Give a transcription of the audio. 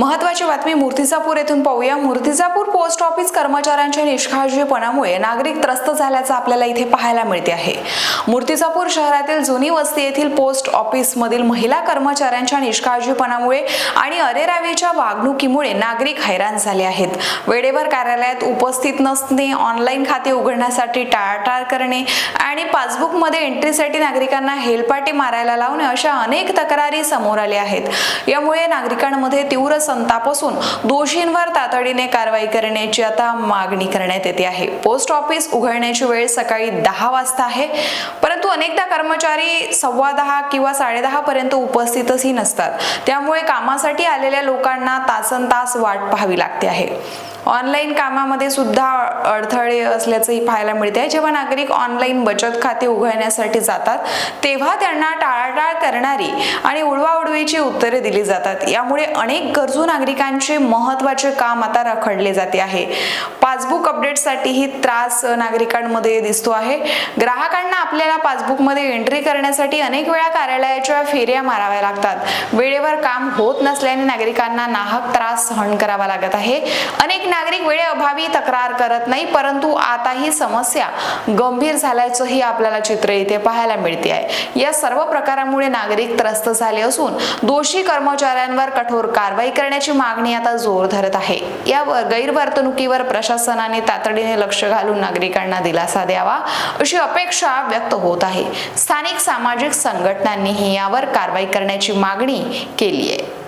महत्वाची बातमी मूर्तिजापूर येथून पाहूया. मूर्तिजापूर पोस्ट ऑफिस कर्मचाऱ्यांच्या निष्काळजीपणामुळे नागरिक त्रस्त झाल्याचं आपल्याला इथे पाहायला मिळते आहे. मूर्तिजापूर शहरातील जुनी वस्ती येथील पोस्ट ऑफिस मधील महिला कर्मचाऱ्यांच्या निष्काळजीपणामुळे आणि अरेरावीच्या वागणुकीमुळे नागरिक हैराण झाले आहेत. वेळेवर कार्यालयात उपस्थित नसणे ऑनलाईन खाते उघडण्यासाठी टाळाटाळ करणे आणि पासबुकमध्ये एंट्रीसाठी नागरिकांना हेलपाटे मारायला लावणे अशा अनेक तक्रारी समोर आल्या आहेत. यामुळे नागरिकांमध्ये तीव्र संताप असून दोषींवर तातडीने कारवाई करण्याची आता मागणी करण्यात येते आहे. पोस्ट ऑफिस उघडण्याची वेळ सकाळी दहा वाजता आहे. परंतु अनेकदा कर्मचारी सव्वा दहा किंवा साडेदहा पर्यंत उपस्थितही नसतात. त्यामुळे कामासाठी आलेल्या लोकांना तासन तास वाट पाहावी लागते आहे. ऑनलाईन कामामध्ये सुद्धा अडथळे असल्याचंही पाहायला मिळते. जेव्हा नागरिक ऑनलाईन बचत खाते उघडण्यासाठी जातात तेव्हा त्यांना टाळाटाळ करणारी आणि उडवाउडवीची उत्तरे दिली जातात. यामुळे अनेक गरजू नागरिकांचे महत्त्वाचे काम आता रखडले जाते आहे. पासबुक अपडेटसाठीही त्रास नागरिकांमध्ये दिसतो आहे. ग्राहकांना आपल्याला पासबुकमध्ये एंट्री करण्यासाठी अनेक वेळा कार्यालयाच्या फेऱ्या माराव्या लागतात. वेळेवर काम होत नसल्याने नागरिकांना नाहक त्रास सहन करावा लागत आहे. अनेक नागरिक वेळेअभावी तक्रार करत नाही परंतु आता ही समस्या गंभीर झाल्याचंही आपल्याला चित्र इथे पाहायला मिळते आहे. या सर्व प्रकारामुळे नागरिक त्रस्त झाले असून दोषी कर्मचाऱ्यांवर कठोर कारवाई करण्याची मागणी आता जोर धरत आहे. यावर गैरवर्तणुकीवर प्रशासनाने तातडीने लक्ष घालून नागरिकांना दिलासा द्यावा अशी अपेक्षा व्यक्त होत आहे. स्थानिक सामाजिक संघटनांनीही यावर कारवाई करण्याची मागणी केली आहे